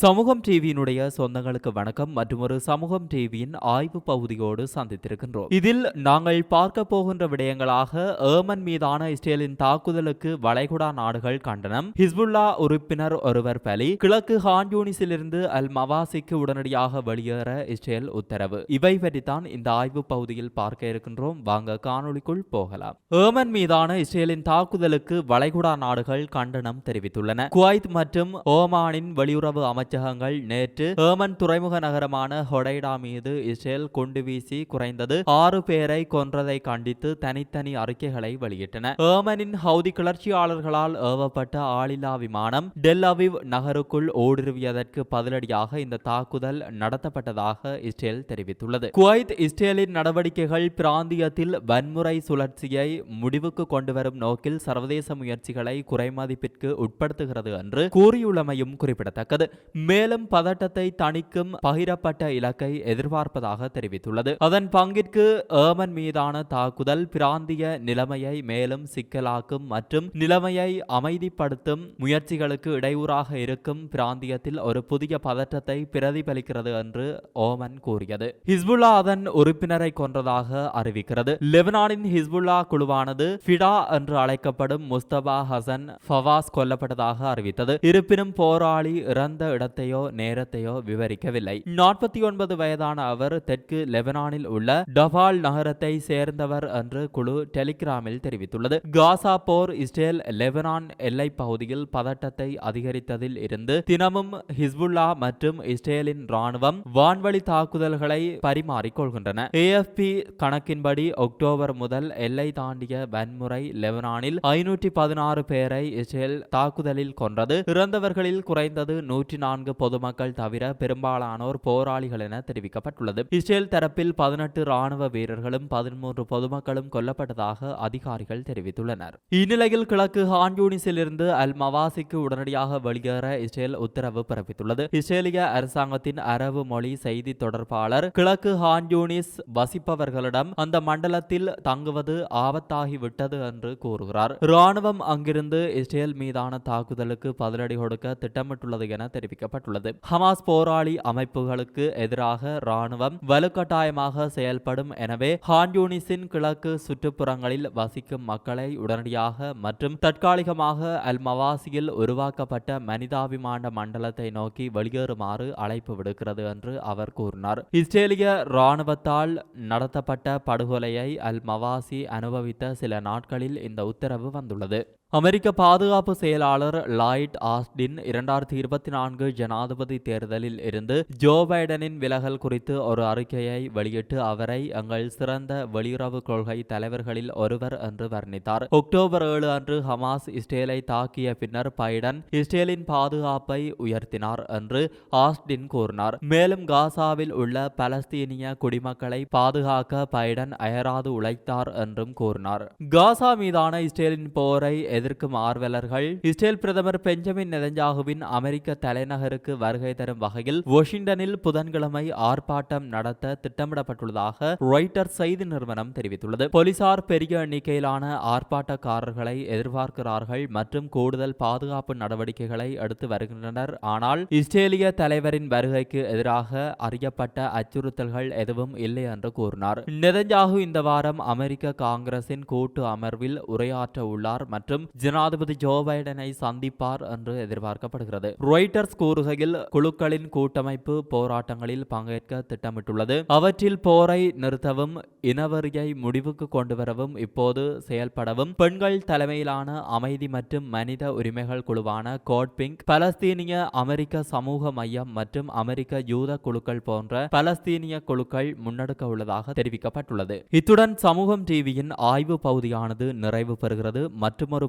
சமூகம் டிவியினுடைய சொந்தங்களுக்கு வணக்கம். மற்றும் ஒரு சமூகம் டிவியின் ஆய்வு பகுதியோடு சந்தித்திருக்கின்றோம். இதில் நாங்கள் பார்க்க போகின்ற விடயங்களாக ஏமன் மீதான இஸ்ரேலின் தாக்குதலுக்கு வளைகுடா நாடுகள் கண்டனம். ஹிஸ்புல்லா உறுப்பினர் ஒருவர் பலி கிழக்கு ஹான்யூனிஸிலிருந்து அல் மவாசிக்கு உடனடியாக வெளியேற இஸ்ரேல் உத்தரவு. இவை பற்றித்தான் இந்த ஆய்வு பகுதியில் பார்க்க இருக்கின்றோம். வாங்க காணொளிக்குள் போகலாம். ஏமன் மீதான இஸ்ரேலின் தாக்குதலுக்கு வளைகுடா நாடுகள் கண்டனம் தெரிவித்துள்ளன. குவைத் மற்றும் ஓமானின் வெளியுறவு அமைச்சகங்கள் நேற்று ஏமன் துறைமுக நகரமான ஹொடைடா மீது இஸ்ரேல் குண்டு வீசி குறைந்தது ஆறு பேரை கொன்றதை கண்டித்து தனித்தனி அறிக்கைகளை வெளியிட்டன. ஏமனின் ஹவுதி கிளர்ச்சியாளர்களால் ஏவப்பட்ட ஆளில்லா விமானம் டெல் அவிவ் நகருக்குள் ஊடுருவியதற்கு பதிலடியாக இந்த தாக்குதல் நடத்தப்பட்டதாக இஸ்ரேல் தெரிவித்துள்ளது. குவைத் இஸ்ரேலின் நடவடிக்கைகள் பிராந்தியத்தில் வன்முறை சுழற்சியை முடிவுக்கு கொண்டுவரும் நோக்கில் சர்வதேச முயற்சிகளை குறைமதிப்பிற்கு உட்படுத்துகிறது என்று கூறியுள்ளமையும் குறிப்பிடத்தக்கது. மேலும் பதட்டத்தை தணிக்கும் பகிரப்பட்ட இலக்கை எதிர்பார்ப்பதாக தெரிவித்துள்ளது. அதன் பங்கிற்கு ஏமன் மீதான தாக்குதல் பிராந்திய நிலைமையை மேலும் சிக்கலாக்கும் மற்றும் நிலைமையை அமைதிப்படுத்தும் முயற்சிகளுக்கு இடையூறாக இருக்கும் பிராந்தியத்தில் ஒரு புதிய பதற்றத்தை பிரதிபலிக்கிறது என்று ஓமன் கூறியது. ஹிஸ்புல்லா அதன் உறுப்பினரை கொன்றதாக அறிவிக்கிறது. லெபனானின் ஹிஸ்புல்லா குழுவானது ஃபிடா என்று அழைக்கப்படும் முஸ்தபா ஹசன் ஃபவாஸ் கொல்லப்பட்டதாக அறிவித்தது. இருப்பினும் போராளி இறந்த இடத்தையோ நேரத்தையோ விவரிக்கவில்லை. நாற்பத்தி ஒன்பது வயதான அவர் தெற்கு லெபனானில் உள்ள டபால் நகரத்தை சேர்ந்தவர் என்று குழு டெலிகிராமில் தெரிவித்துள்ளது. காசா போர் இஸ்ரேல் லெபனான் எல்லை பகுதியில் பதட்டத்தை அதிகரித்ததில் இருந்து தினமும் ஹிஸ்புல்லா மற்றும் இஸ்ரேலின் ராணுவம் வான்வழி தாக்குதல்களை பரிமாறிக்கொள்கின்றன ஏஎஃப்பி கணக்கின்படி அக்டோபர் முதல் எல்லை தாண்டிய வன்முறை லெபனானில் ஐநூற்றி பதினாறு பேரை இஸ்ரேல் தாக்குதலில் கொன்றது. இறந்தவர்களில் குறைந்தது நூற்றி நான்கு பொதுமக்கள் தவிர பெரும்பாலானோர் போராளிகள் என தெரிவிக்கப்பட்டுள்ளது. இஸ்ரேல் தரப்பில் பதினெட்டு ராணுவ வீரர்களும் பதிமூன்று பொதுமக்களும் கொல்லப்பட்டதாக அதிகாரிகள் தெரிவித்துள்ளனர். இந்நிலையில் கிழக்கு ஹான்யூனிஸில் இருந்து அல் மவாசிக்கு உடனடியாக வெளியேற இஸ்ரேல் உத்தரவு பிறப்பித்துள்ளது. இஸ்ரேலிய அரசாங்கத்தின் அரபு மொழி செய்தி தொடர்பாளர் கிழக்கு ஹான்யூனிஸ் வசிப்பவர்களிடம் அந்த மண்டலத்தில் தங்குவது ஆபத்தாகிவிட்டது என்று கூறுகிறார். ராணுவம் அங்கிருந்து இஸ்ரேல் மீதான தாக்குதலுக்கு பதிலடி கொடுக்க திட்டமிட்டுள்ளது என தெரிவிக்கப்பட்டுள்ளது ஹமாஸ் போராளி அமைப்புகளுக்கு எதிராக ராணுவம் வலுக்கட்டாயமாக செயல்படும் எனவே ஹான்யூனிஸின் கிழக்கு சுற்றுப்புறங்களில் வசிக்கும் மக்களை உடனடியாக மற்றும் தற்காலிகமாக அல் மவாசியில் உருவாக்கப்பட்ட மனிதாபிமான மண்டலத்தை நோக்கி வெளியேறுமாறு அழைப்பு விடுக்கிறது என்று அவர் கூறினார். இஸ்ரேலிய ராணுவத்தால் நடத்தப்பட்ட படுகொலையை அல் மவாசி அனுபவித்த சில நாட்களில் இந்த உத்தரவு வந்துள்ளது. அமெரிக்க பாதுகாப்பு செயலாளர் லாய்ட் ஆஸ்டின் இரண்டாயிரத்தி இருபத்தி நான்கு ஜனாதிபதி தேர்தலில் இருந்து ஜோ பைடனின் விலகல் குறித்து ஒரு அறிக்கையை வெளியிட்டு அவரை எங்கள் சிறந்த வெளியுறவு கொள்கை தலைவர்களில் ஒருவர் என்று வர்ணித்தார். அக்டோபர் ஏழு அன்று ஹமாஸ் இஸ்ரேலை தாக்கிய பின்னர் பைடன் இஸ்ரேலின் பாதுகாப்பை உயர்த்தினார் என்று ஆஸ்டின் கூறினார். மேலும் காசாவில் உள்ள பலஸ்தீனிய குடிமக்களை பாதுகாக்க பைடன் அயராது உழைத்தார் என்றும் கூறினார். காசா மீதான இஸ்ரேலின் போரை எதிர்க்கும் ஆர்வலர்கள். இஸ்ரேல் பிரதமர் பெஞ்சமின் நெதஞ்சாகுவின் அமெரிக்க தலைநகருக்கு வருகை தரும் வகையில் வாஷிங்டனில் புதன்கிழமை ஆர்ப்பாட்டம் நடத்த திட்டமிடப்பட்டுள்ளதாக ராய்ட்டர் செய்தி நிறுவனம் தெரிவித்துள்ளது. போலீசார் பெரிய எண்ணிக்கையிலான ஆர்ப்பாட்டக்காரர்களை எதிர்பார்க்கிறார்கள் மற்றும் கூடுதல் பாதுகாப்பு நடவடிக்கைகளை எடுத்து வருகின்றனர். ஆனால் இஸ்ரேலிய தலைவரின் வருகைக்கு எதிராக அறியப்பட்ட அச்சுறுத்தல்கள் எதுவும் இல்லை என்று கூறினார். நெதஞ்சாகு இந்த வாரம் அமெரிக்க காங்கிரசின் கூட்டு அமர்வில் உரையாற்ற உள்ளார் மற்றும் ஜனாதிபதி ஜோ பைடனை சந்திப்பார் என்று எதிர்பார்க்கப்படுகிறது. ரொய்டர்ஸ் கூறுகையில் குழுக்களின் கூட்டமைப்பு போராட்டங்களில் பங்கேற்க திட்டமிட்டுள்ளது. அவற்றில் போரை நிறுத்தவும் இனவரியை முடிவுக்கு கொண்டுவரவும் இப்போது செயல்படவும் பெண்கள் தலைமையிலான அமைதி மற்றும் மனித உரிமைகள் குழுவான கோட்பிங் பலஸ்தீனிய அமெரிக்க சமூக மையம் மற்றும் அமெரிக்க யூத குழுக்கள் போன்ற பலஸ்தீனிய குழுக்கள் முன்னெடுக்க உள்ளதாக தெரிவிக்கப்பட்டுள்ளது. இத்துடன் சமூகம் டிவியின் ஆய்வு பகுதியானது நிறைவு பெறுகிறது. மற்றொரு